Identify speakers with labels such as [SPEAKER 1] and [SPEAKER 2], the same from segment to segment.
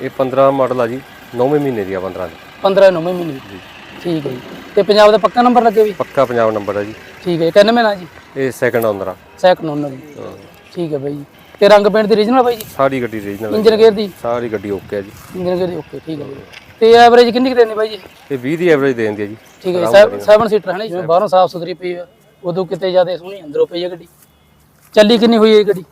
[SPEAKER 1] ਇਹ 15 ਮਾਡਲ ਆ ਜੀ 9ਵੇਂ ਮਹੀਨੇ ਦੀ ਆ 15 ਦੀ।
[SPEAKER 2] 15 ਨੌਵੇਂ ਮਹੀਨੇ ਦੀ। ਠੀਕ ਹੈ ਜੀ। ਤੇ ਪੰਜਾਬ ਦਾ ਪੱਕਾ ਨੰਬਰ ਲੱਗੇ ਵੀ?
[SPEAKER 1] ਪੱਕਾ ਪੰਜਾਬ ਨੰਬਰ ਆ ਜੀ।
[SPEAKER 2] ਠੀਕ ਹੈ ਜੀ। ਕਿੰਨੇ ਮਹੀਨਾ ਜੀ?
[SPEAKER 1] ਇਹ ਸੈਕੰਡ ਆਉਂਦਾ ਆ।
[SPEAKER 2] ਸੈਕੰਡ ਓਨਰ ਜੀ। ਠੀਕ ਹੈ ਬਾਈ ਜੀ। ਤੇ ਰੰਗ ਪੇਂਟ ਦੀ ਰੀਜਨਲ ਬਾਈ ਜੀ?
[SPEAKER 1] ਸਾਰੀ ਗੱਡੀ ਰੀਜਨਲ
[SPEAKER 2] ਇੰਜਨ ਗੇਅਰ ਦੀ?
[SPEAKER 1] ਸਾਰੀ ਗੱਡੀ ਓਕੇ ਆ ਜੀ।
[SPEAKER 2] ਇੰਜਨ ਗੇਅਰ ਦੀ ਓਕੇ ਠੀਕ ਹੈ ਬਾਈ ਤੇ ਐਵਰੇਜ ਕਿੰਨੀ ਕੁ ਦੇਣੀ ਬਾਈ ਜੀ?
[SPEAKER 1] ਇਹ 20 ਦੀ ਐਵਰੇਜ ਦੇ ਦਿੰਦੀ ਆ ਜੀ।
[SPEAKER 2] ਠੀਕ ਹੈ 7 ਸੀਟਰ ਹੈ ਨਾ ਜਿਵੇਂ ਬਾਹਰੋਂ ਸਾਫ਼ ਸੁਥਰੀ ਪਈ ਆ ਉਦੋਂ ਕਿਤੇ ਜ਼ਿਆਦਾ ਸੋਹਣੀ ਅੰਦਰੋਂ ਪਈ ਆ ਗੱਡੀ। ਚੱਲੀ ਕਿੰਨੀ ਹੋਈ ਹੈ ਇਹ ਗੱਡੀ?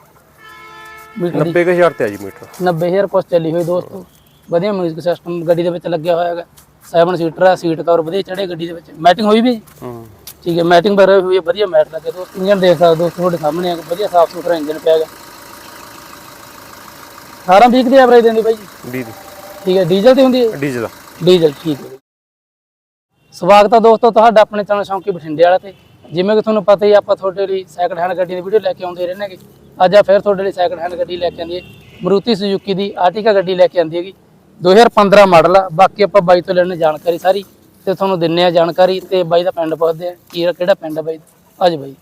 [SPEAKER 2] ਮੀਟਰ ਦੀ।
[SPEAKER 1] 90000 ਤੇ ਆ ਜੀ ਮੀਟਰ।
[SPEAKER 2] 90000 ਕੁਛ ਚੱਲੀ ਹੋਈ ਦੋਸਤੋ। ਵਧੀਆ ਮਿਊਜ਼ਿਕ ਸਿਸਟਮ ਗੱਡੀ ਦੇ ਵਿੱਚ ਲੱਗਿਆ ਹੋਇਆ ਹੈਗਾ। 7 ਸੀਟਰ ਆ ਸੀਟ ਕਵਰ ਵਧੀਆ ਚੜੇ ਗੱਡੀ ਦੇ ਵਿੱਚ। ਮੈਟਿੰਗ ਹੋਈ ਵੀ? ਹੈ?
[SPEAKER 1] ਹੂੰ
[SPEAKER 2] ਠੀਕ ਹੈ ਮੈਟਿੰਗ ਵੀ ਹੋਈ ਹੈ ਵਧੀਆ ਮੈਟ ਲੱਗੇ ਦੋਸਤ। ਇੰਜਨ ਦੇਖ ਸਕਦੇ ਹੋ ਦੋਸਤੋ ਤੁਹਾਡੇ ਸਾਹਮਣੇ ਆ ਵਧੀਆ ਸਾਫ਼ ਸੁਥਰਾ ਇੰਜਨ ਪਿਆ ਹੈਗਾ। 18 20 ਦੀ ਐਵਰੇਜ ਦਿੰਦੀ ਬਾਈ ਜੀ।
[SPEAKER 1] 20 ਦੀ।
[SPEAKER 2] ਠੀਕ ਹੈ ਡੀਜ਼ਲ ਤੇ ਹੁੰਦੀ ਹੈ?
[SPEAKER 1] ਡੀਜ਼ਲ
[SPEAKER 2] ਡੀਜ਼ਲ ਠੀਕ ਹੈ। ਸਵਾਗਤ ਹੈ ਦੋਸਤੋ ਤੁਹਾਡਾ ਆਪਣੇ ਚੈਨਲ ਸ਼ੌਂਕੀ ਬਠਿੰਡੇ ਵਾਲਾ ਤੇ। ਜਿਵੇਂ ਕਿ ਤੁਹਾਨੂੰ ਪਤਾ ਹੀ ਆਪਾਂ ਤੁਹਾਡੇ ਲਈ ਸੈਕੰਡ ਹੈਂਡ ਗੱਡੀ ਦੀ ਵੀਡੀਓ ਲੈ ਕੇ ਆਉਂਦੇ ਰਹਿੰਦੇ ਹੈਗੇ। ਅੱਜ ਆ ਫਿਰ ਤੁਹਾਡੇ ਲਈ ਸੈਕੰਡ ਹੈਂਡ ਗੱਡੀ ਲੈ ਕੇ ਆਂਦੀ ਹੈ। ਮਰੂਤੀ ਸੁਜ਼ੂਕੀ ਦੀ ਆਰਟਿਕਾ ਗੱਡੀ ਲੈ ਕੇ ਆਂਦੀ ਹੈਗੀ। 2015 ਮਾਡਲ ਆ। ਬਾਕੀ ਆਪਾਂ ਬਾਈ ਤੋਂ ਲੈਣੇ ਜਾਣਕਾਰੀ ਸਾਰੀ ਤੇ ਤੁਹਾਨੂੰ ਦਿੰਨੇ ਆ ਜਾਣਕਾਰੀ ਤੇ ਬਾਈ ਦਾ ਪਿੰਡ ਪੁੱਛਦੇ ਆ ਕੀ ਕਿਹੜਾ ਪਿੰਡ ਆ ਬਾਈ? ਅੱਜ ਬਾਈ।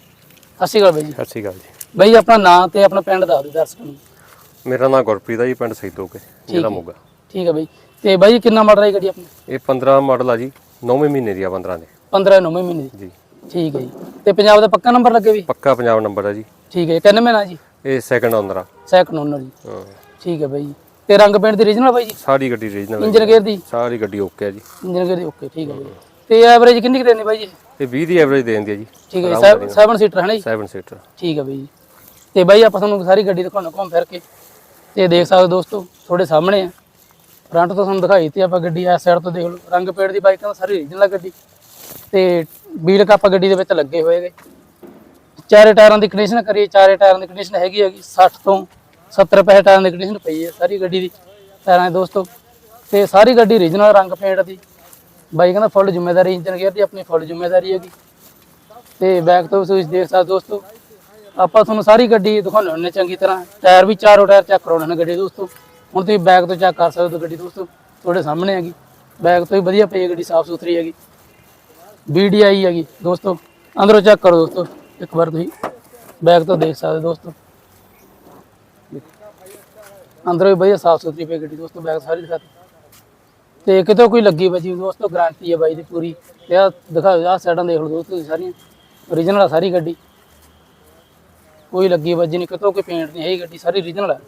[SPEAKER 2] ਸਤਿ ਸ਼੍ਰੀ ਅਕਾਲ ਬਾਈ ਜੀ।
[SPEAKER 1] ਸਤਿ ਸ਼੍ਰੀ ਅਕਾਲ ਜੀ।
[SPEAKER 2] ਬਾਈ ਆਪਣਾ ਨਾਂ ਤੇ ਆਪਣਾ ਪਿੰਡ ਦੱਸ ਦਿਓ ਦਰਸ਼ਕਾਂ ਨੂੰ।
[SPEAKER 1] ਮੇਰਾ ਨਾਮ ਗੁਰਪ੍ਰੀਤ ਆ ਜੀ ਪਿੰਡ ਸੈਦੋਕੇ ਜ਼ਿਲ੍ਹਾ ਮੋਗਾ।
[SPEAKER 2] ਠੀਕ ਹੈ ਬਾਈ। ਤੇ ਬਾਈ ਕਿੰਨਾ ਮਾਡਲ ਹੈ ਗੱਡੀ ਆਪਣੀ?
[SPEAKER 1] ਇਹ 15 ਮਾਡਲ ਆ ਜੀ 9ਵੇਂ ਮਹੀਨੇ ਦੀ ਆ 15 ਦੇ।
[SPEAKER 2] 15 9 ਮਹੀਨੇ ਦੀ।
[SPEAKER 1] ਜੀ।
[SPEAKER 2] ਠੀਕ ਹੈ ਜੀ। ਤੇ ਪੰਜਾਬ ਦਾ ਪੱਕਾ ਨੰਬਰ ਲੱਗੇ ਵੀ?
[SPEAKER 1] ਪੱਕਾ ਪੰਜਾਬ ਨੰਬਰ ਆ ਜੀ।
[SPEAKER 2] ਠੀਕ ਹੈ ਕਿੰਨੇ ਮਹੀਨਾ ਜੀ?
[SPEAKER 1] ਇਹ ਸੈਕੰਡ ਆਉਂਦਾ ਆ।
[SPEAKER 2] ਸੈਕੰਡ ਓਨਰ ਜੀ।
[SPEAKER 1] ਹਾਂ।
[SPEAKER 2] ਠੀਕ ਹੈ ਬਾਈ ਜੀ। ਤੇ ਰੰਗ ਪੇਂਟ ਦੀ ਰੀਜਨਲ ਬਾਈ ਜੀ?
[SPEAKER 1] ਸਾਰੀ ਗੱਡੀ ਰੀਜਨਲ
[SPEAKER 2] ਇੰਜਨ ਗੇਅਰ ਦੀ?
[SPEAKER 1] ਸਾਰੀ ਗੱਡੀ ਓਕੇ ਆ ਜੀ।
[SPEAKER 2] ਇੰਜਨ ਗੇਅਰ ਦੀ ਓਕੇ ਠੀਕ ਹੈ ਬਾਈ ਤੇ ਐਵਰੇਜ ਕਿੰਨੀ ਕੁ ਦੇਣੀ ਬਾਈ ਜੀ?
[SPEAKER 1] ਇਹ 20 ਦੀ ਐਵਰੇਜ ਦੇ ਦਿੰਦੀ ਆ ਜੀ।
[SPEAKER 2] ਠੀਕ ਹੈ ਜੀ 7 ਸੀਟਰ ਹੈ ਨਾ ਜੀ?
[SPEAKER 1] 7 ਸੀਟਰ
[SPEAKER 2] ਠੀਕ ਹੈ ਬਾਈ ਜੀ। ਤੇ ਬਾਈ ਆਪਾਂ ਤੁਹਾਨੂੰ ਸਾਰੀ ਗੱਡੀ ਦਿਖਾਉਣਾ ਘੁੰਮ ਫਿਰ ਕੇ। ਤੇ ਦੇਖ ਸਕਦੇ ਹੋ ਦੋਸਤੋ ਤੁਹਾਡੇ ਸਾਹਮਣੇ ਆ। ਫਰੰਟ ਤੋਂ ਤੁਹਾਨੂੰ ਦਿਖਾਈ ਤੀ ਆਪਾਂ ਗੱਡੀ ਇਸ ਸਾਈਡ ਤੋਂ ਦੇਖ ਲਓ। ਰੰਗ ਪੇਂਟ ਦੀ ਬਾਈਕ ਤਾਂ ਸਾਰੀ ਰੀਜਨਲ ਗੱਡੀ। ਤੇ ਵੀਲ ਕੱਪ ਗੱਡੀ ਦੇ ਵਿੱਚ ਲੱਗੇ ਹੋਏ ਹੈਗੇ ਚਾਰੇ ਟਾਇਰਾਂ ਦੀ ਕੰਡੀਸ਼ਨ ਕਰੀਏ, ਚਾਰੇ ਟਾਇਰਾਂ ਦੀ ਕੰਡੀਸ਼ਨ ਹੈਗੀ ਹੈਗੀ 60 ਤੋਂ 70 ਪੈਸੇ ਟਾਇਰਾਂ ਦੀ ਕੰਡੀਸ਼ਨ ਪਈ ਹੈ ਸਾਰੀ ਗੱਡੀ ਦੀ, ਟਾਇਰਾਂ ਦੀ ਦੋਸਤੋ। ਤੇ ਸਾਰੀ ਗੱਡੀ ਰੀਜਨਲ ਰੰਗ ਪੇਂਟ ਦੀ। ਬਾਈ ਕਹਿੰਦਾ ਫੁੱਲ ਜ਼ਿੰਮੇਵਾਰੀ ਇੰਜਨ ਗੇਅਰ ਦੀ, ਆਪਣੀ ਫੁੱਲ ਜ਼ਿੰਮੇਵਾਰੀ ਹੈਗੀ। ਤੇ ਬੈਕ ਤੋਂ ਵੀ ਤੁਸੀਂ ਦੇਖ ਸਕਦੇ ਹੋ ਦੋਸਤੋ, ਆਪਾਂ ਤੁਹਾਨੂੰ ਸਾਰੀ ਗੱਡੀ ਦਿਖਾਉਂਦੇ ਹੁੰਦੇ ਚੰਗੀ ਤਰ੍ਹਾਂ। ਟਾਇਰ ਵੀ ਚਾਰੋਂ ਟਾਇਰ ਚੈੱਕ ਕਰਾਉਣੇ ਨੇ ਗੱਡੀ ਦੋਸਤੋ। ਹੁਣ ਤੁਸੀਂ ਬੈਕ ਤੋਂ ਚੈੱਕ ਕਰ ਸਕਦੇ ਹੋ ਗੱਡੀ ਦੋਸਤੋ, ਤੁਹਾਡੇ ਸਾਹਮਣੇ ਹੈਗੀ। ਬੈਕ ਤੋਂ ਵੀ ਵਧੀਆ ਪਈ ਹੈ ਗੱਡੀ, ਸਾਫ਼ ਸੁਥਰੀ ਹੈਗੀ। BDI ਹੈਗੀ, ਦੋਸਤੋ। ਅੰਦਰੋਂ ਚੈੱਕ ਕਰੋ ਦੋਸਤੋ। ਇੱਕ ਵਾਰ ਤੁਸੀਂ ਬੈਕ ਤੋਂ ਦੇਖ ਸਕਦੇ ਹੋ ਦੋਸਤੋ। ਅੰਦਰੋਂ ਵੀ ਵਧੀਆ ਸਾਫ਼ ਸੁਥਰੀ ਪਈ ਗੱਡੀ ਦੋਸਤੋ ਬੈਕ ਸਾਰੀ ਦਿਖਾਤੀ। ਤੇ ਕਿਤੋਂ ਕੋਈ ਲੱਗੀ ਵਜੀ ਦੋਸਤੋ ਗਾਰੰਟੀ ਹੈ ਬਾਈ ਦੀ ਪੂਰੀ। ਤੇ ਆ ਦਿਖਾਓ ਆਹ ਸਾਈਡਾਂ ਦੇਖ ਲਓ ਦੋਸਤੋ ਸਾਰੀਆਂ। ਓਰੀਜਨਲ ਆ ਸਾਰੀ ਗੱਡੀ। ਕੋਈ ਲੱਗੀ ਵੱਜੀ ਨਹੀਂ ਕਿਤੋਂ ਕੋਈ ਪੇਂਟ ਨਹੀਂ ਹੈ ਗੱਡੀ ਸਾਰੀ ਓਰੀਜਨਲ ਹੈ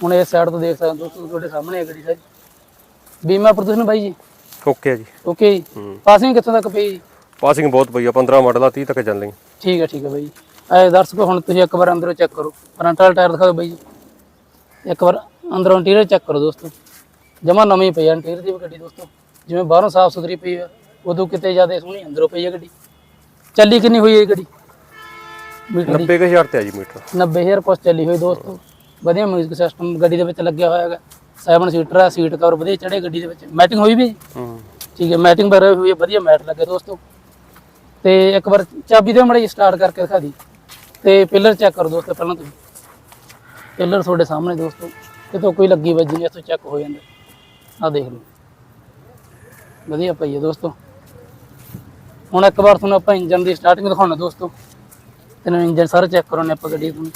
[SPEAKER 2] ਹੁਣ ਇਸ ਸਾਈਡ ਤੋਂ ਦੇਖ ਸਕਦੇ ਦੋਸਤੋ ਤੁਹਾਡੇ ਸਾਹਮਣੇ ਹੈ ਗੱਡੀ ਸਾਰੀ। ਬੀਮਾ ਪ੍ਰਦੂਸ਼ਣ ਬਾਈ ਜੀ।
[SPEAKER 1] ਓਕੇ ਆ ਜੀ।
[SPEAKER 2] ਓਕੇ ਜੀ। ਪਾਸਿੰਗ ਕਿੱਥੋਂ ਤੱਕ ਪਈ ਜੀ?
[SPEAKER 1] ਪਾਸਿੰਗ ਬਹੁਤ ਪਈ ਆ 15 ਮਾਡਲ ਆ 30 ਤੱਕ ਚੱਲ ਰਹੀ
[SPEAKER 2] ਠੀਕ ਹੈ ਠੀਕ ਹੈ ਬਾਈ। ਐ ਦਰਸ਼ਕੋ ਹੁਣ ਤੁਸੀਂ ਇੱਕ ਵਾਰ ਅੰਦਰੋਂ ਚੈੱਕ ਕਰੋ। ਫਰੰਟ ਵਾਲਾ ਟਾਇਰ ਦਿਖਾਓ ਬਾਈ ਜੀ। ਇੱਕ ਵਾਰ ਅੰਦਰੋਂ ਇੰਟੀਰੀਅਰ ਚੈੱਕ ਕਰੋ ਦੋਸਤੋ। ਜਮਾ ਨਵੀਂ ਪਈ ਆ ਇੰਟੀਰੀਅਰ ਦੀ ਗੱਡੀ ਦੋਸਤੋ। ਜਿਵੇਂ ਬਾਹਰੋਂ ਸਾਫ਼ ਸੁਥਰੀ ਪਈ ਆ ਉਦੋਂ ਕਿਤੇ ਜ਼ਿਆਦਾ ਸੋਹਣੀ ਅੰਦਰੋਂ ਪਈ ਆ ਗੱਡੀ। ਚੱਲੀ ਕਿੰਨੀ ਹੋਈ ਹੈ ਗੱਡੀ? ਮੀਟਰ ਦੀ।
[SPEAKER 1] 90000 ਤੇ ਆ ਜੀ ਮੀਟਰ।
[SPEAKER 2] 90000 ਕੁਛ ਚੱਲੀ ਹੋਈ ਦੋਸਤੋ। ਵਧੀਆ ਮਿਊਜ਼ਿਕ ਸਿਸਟਮ ਗੱਡੀ ਦੇ ਵਿੱਚ ਲੱਗਿਆ ਹੋਇਆ ਹੈਗਾ। 7 ਸੀਟਰ ਆ ਸੀਟ ਕਵਰ ਵਧੀਆ ਚੜੇ ਗੱਡੀ ਦੇ ਵਿੱਚ। ਮੈਟਿੰਗ ਹੋਈ ਵੀ? ਠੀਕ ਹੈ ਮੈਟਿੰਗ ਵਗੈਰਾ ਵੀ ਹੋਈ ਵਧੀਆ ਮੈਟ ਲੱਗੇ ਦੋਸਤੋ। ਤੇ ਇੱਕ ਵਾਰ ਚਾਬੀ ਦੇ ਮੜੀ ਸਟਾਰਟ ਕਰਕੇ ਦਿਖਾ ਦੀ। ਤੇ ਪਿਲਰ ਚੈੱਕ ਕਰੋ ਦੋਸਤੋ, ਪਹਿਲਾਂ ਤੁਸੀਂ। ਪਿਲਰ ਤੁਹਾਡੇ ਸਾਹਮਣੇ ਦੋਸਤੋ, ਕਿਤੋਂ ਕੋਈ ਲੱਗੀ ਵੱਜੀ ਨਹੀਂ ਇੱਥੋਂ ਚੈੱਕ ਹੋ ਜਾਂਦਾ। ਆ ਦੇਖ ਲਓ। ਵਧੀਆ ਪਈ ਹੈ ਦੋਸਤੋ। ਹੁਣ ਇੱਕ ਵਾਰ ਤੁਹਾਨੂੰ ਆਪਾਂ ਇੰਜਨ ਦੀ ਸਟਾਰਟਿੰਗ ਦਿਖਾਉਣਾ ਦੋਸਤੋ। ਤੈਨੂੰ ਇੰਜਨ ਸਾਰਾ ਚੈੱਕ ਕਰਾਉਣੇ ਆਪਾਂ ਗੱਡੀ ਨੂੰ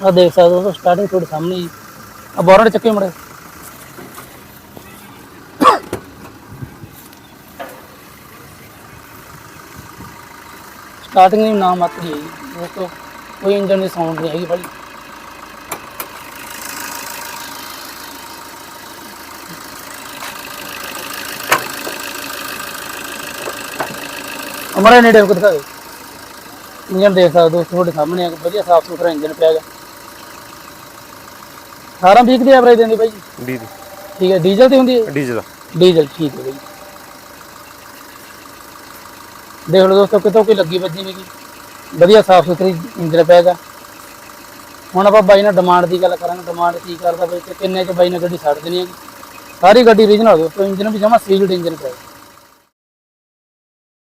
[SPEAKER 2] ਆ ਦੇਖ ਸਕਦੇ ਹੋ ਸਟਾਰਟਿੰਗ ਤੁਹਾਡੇ ਸਾਹਮਣੇ ਆ। ਬੋਰਡ ਚੱਕੇ ਮੜੇ ਸਟਾਰਟਿੰਗ ਦੀ ਨਾਮ ਆਤੀ ਹੈ ਜੀ ਦੋਸਤੋ ਕੋਈ ਇੰਜਨ ਦੀ ਸਾਊਂਡ ਨਹੀਂ ਹੈਗੀ ਬੜੀ ਹਮਾਰੇ ਨੇੜੇ ਹੋ ਕੇ ਦਿਖਾ ਦਿਓ ਇੰਜਨ ਦੇਖ ਸਕਦੇ ਹੋ ਦੋਸਤੋ ਤੁਹਾਡੇ ਸਾਹਮਣੇ ਆ। ਵਧੀਆ ਸਾਫ਼ ਸੁਥਰਾ ਇੰਜਨ ਪਿਆ ਹੈਗਾ। 18 20 ਦੀ ਐਵਰੇਜ ਦਿੰਦੀ ਬਾਈ ਜੀ
[SPEAKER 1] 20 ਦੀ।
[SPEAKER 2] ਠੀਕ ਹੈ ਡੀਜ਼ਲ ਤੇ ਹੁੰਦੀ ਹੈ?
[SPEAKER 1] ਡੀਜ਼ਲ
[SPEAKER 2] ਡੀਜ਼ਲ ਠੀਕ ਹੈ ਬਾਈ ਦੇਖ ਲਓ ਦੋਸਤੋ, ਕਿਤੋਂ ਕੋਈ ਲੱਗੀ ਵੱਜੀ ਨਹੀਂ ਗੀ। ਵਧੀਆ ਸਾਫ਼ ਸੁਥਰੀ ਇੰਜਨ ਪਿਆ ਹੁਣ ਆਪਾਂ ਬਾਈ ਨਾਲ ਡਿਮਾਂਡ ਦੀ ਗੱਲ ਕਰਾਂਗੇ ਡਿਮਾਂਡ ਕੀ ਕਰਦਾ ਬਈ ਤੇ ਕਿੰਨੇ ਚ ਬਾਈ ਨੇ ਗੱਡੀ ਛੱਡ ਦੇਣੀ ਹੈ ਸਾਰੀ ਗੱਡੀ ਰੀਜਨਲ ਦੋਸਤੋ ਇੰਜਨ ਵੀ ਜਮਾ ਸੀਲਡ ਇੰਜਨ ਪਿਆ ਹੈ।